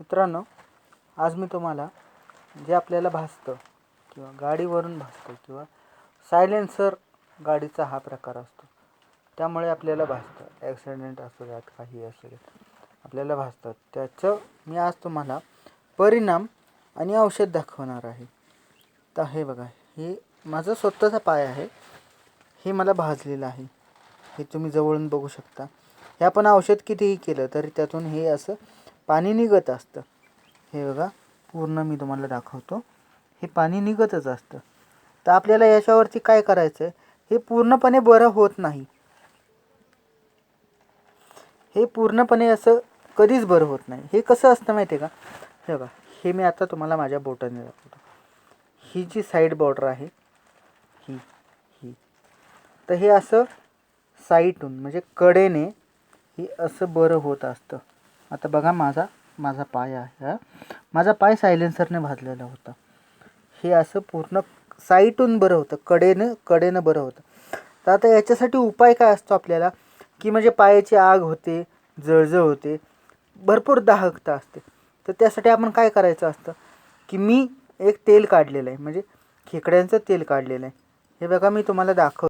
मित्रांनो आज मी तुम्हाला जे आपल्याला भासतं किंवा गाडीवरून भासतं किंवा सायलेन्सर गाडीचा हा प्रकार असतो त्यामुळे आपल्याला भासतं. ॲक्सिडेंट असू द्यात काही असू द्यात आपल्याला भासतात त्याचं मी आज तुम्हाला परिणाम आणि औषध दाखवणार आहे. तर हे बघा हे माझं स्वतःचा पाय आहे. हे मला भाजलेलं आहे. हे तुम्ही जवळून बघू शकता. हे आपण औषध कितीही केलं तरी त्यातून हे असं पाणी निघत असतं. हे बघा पूर्ण मी तुम्हाला दाखवतो. हे पाणी निघतच असतं. तर आपल्याला याच्यावरती काय करायचं आहे हे पूर्णपणे बरं होत नाही. हे पूर्णपणे असं कधीच बरं होत नाही. हे कसं असतं माहिती आहे का? हे बघा हे मी आता तुम्हाला माझ्या बोटाने दाखवतो. ही जी साईड बॉर्डर आहे ही ही. तर हे असं साईटून म्हणजे कडेने हे असं बरं होत असतं. आता बघा माझा माझा पाय आहे हा. माझा पाय सायलेन्सरने भाजलेला होता. हे असं पूर्ण साईटून बरं होतं कडेनं कडेनं बरं होतं. तर आता याच्यासाठी उपाय काय असतो आपल्याला? की म्हणजे पायाची आग होते जळजळ होते भरपूर दाहकता असते. तर त्यासाठी आपण काय करायचं असतं? की मी एक तेल काढलेलं आहे. म्हणजे खेकड्यांचं तेल काढलेलं आहे. हे बघा मी तुम्हाला दाखव